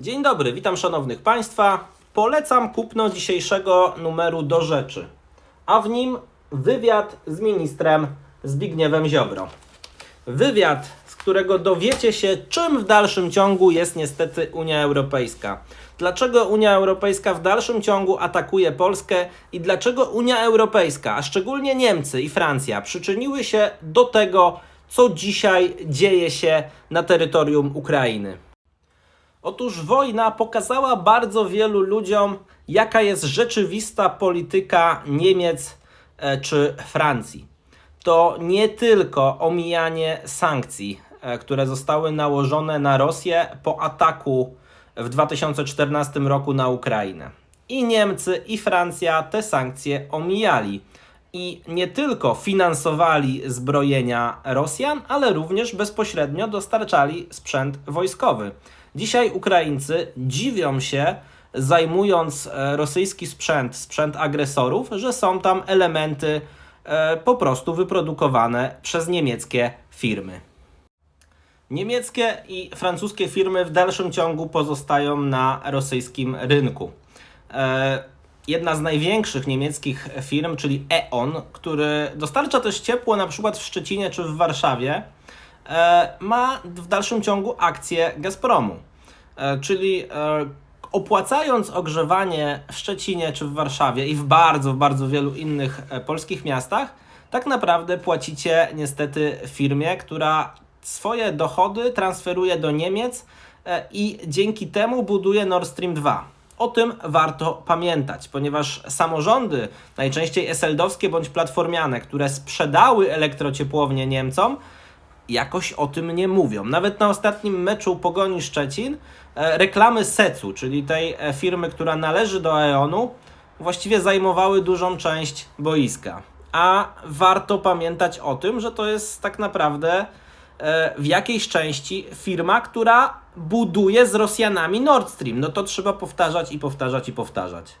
Dzień dobry, witam szanownych Państwa. Polecam kupno dzisiejszego numeru do rzeczy, a w nim wywiad z ministrem Zbigniewem Ziobro. Wywiad, z którego dowiecie się, czym w dalszym ciągu jest niestety Unia Europejska. Dlaczego Unia Europejska w dalszym ciągu atakuje Polskę i dlaczego Unia Europejska, a szczególnie Niemcy i Francja, przyczyniły się do tego, co dzisiaj dzieje się na terytorium Ukrainy. Otóż wojna pokazała bardzo wielu ludziom, jaka jest rzeczywista polityka Niemiec e, czy Francji. To nie tylko omijanie sankcji, e, które zostały nałożone na Rosję po ataku w 2014 roku na Ukrainę. I Niemcy, i Francja te sankcje omijali. I nie tylko finansowali zbrojenia Rosjan, ale również bezpośrednio dostarczali sprzęt wojskowy. Dzisiaj Ukraińcy dziwią się, zajmując e, rosyjski sprzęt, sprzęt agresorów, że są tam elementy e, po prostu wyprodukowane przez niemieckie firmy. Niemieckie i francuskie firmy w dalszym ciągu pozostają na rosyjskim rynku. Jedna z największych niemieckich firm, czyli E.ON, który dostarcza też ciepło na przykład w Szczecinie czy w Warszawie, e, ma w dalszym ciągu akcje Gazpromu. E, Czyli e, opłacając ogrzewanie w Szczecinie czy w Warszawie i w bardzo, bardzo wielu innych polskich miastach, tak naprawdę płacicie niestety firmie, która swoje dochody transferuje do Niemiec i dzięki temu buduje Nord Stream 2. O tym warto pamiętać, ponieważ samorządy, najczęściej eseldowskie bądź platformiane, które sprzedały elektrociepłownię Niemcom, jakoś o tym nie mówią. Nawet na ostatnim meczu Pogoni Szczecin e, reklamy Secu, czyli tej e, firmy, która należy do Aeonu, właściwie zajmowały dużą część boiska. A warto pamiętać o tym, że to jest tak naprawdę w jakiejś części firma, która buduje z Rosjanami Nord Stream. No to trzeba powtarzać i powtarzać i powtarzać.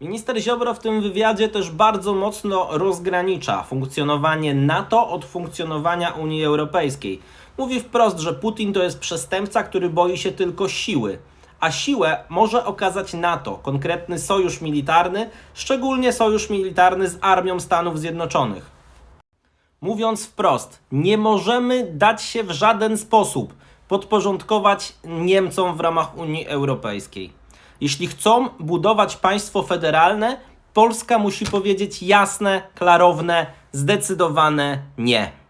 Minister Ziobro w tym wywiadzie też bardzo mocno rozgranicza funkcjonowanie NATO od funkcjonowania Unii Europejskiej. Mówi wprost, że Putin to jest przestępca, który boi się tylko siły, a siłę może okazać NATO, konkretny sojusz militarny, szczególnie sojusz militarny z Armią Stanów Zjednoczonych. Mówiąc wprost, nie możemy dać się w żaden sposób podporządkować Niemcom w ramach Unii Europejskiej. Jeśli chcą budować państwo federalne, Polska musi powiedzieć jasne, klarowne, zdecydowane nie.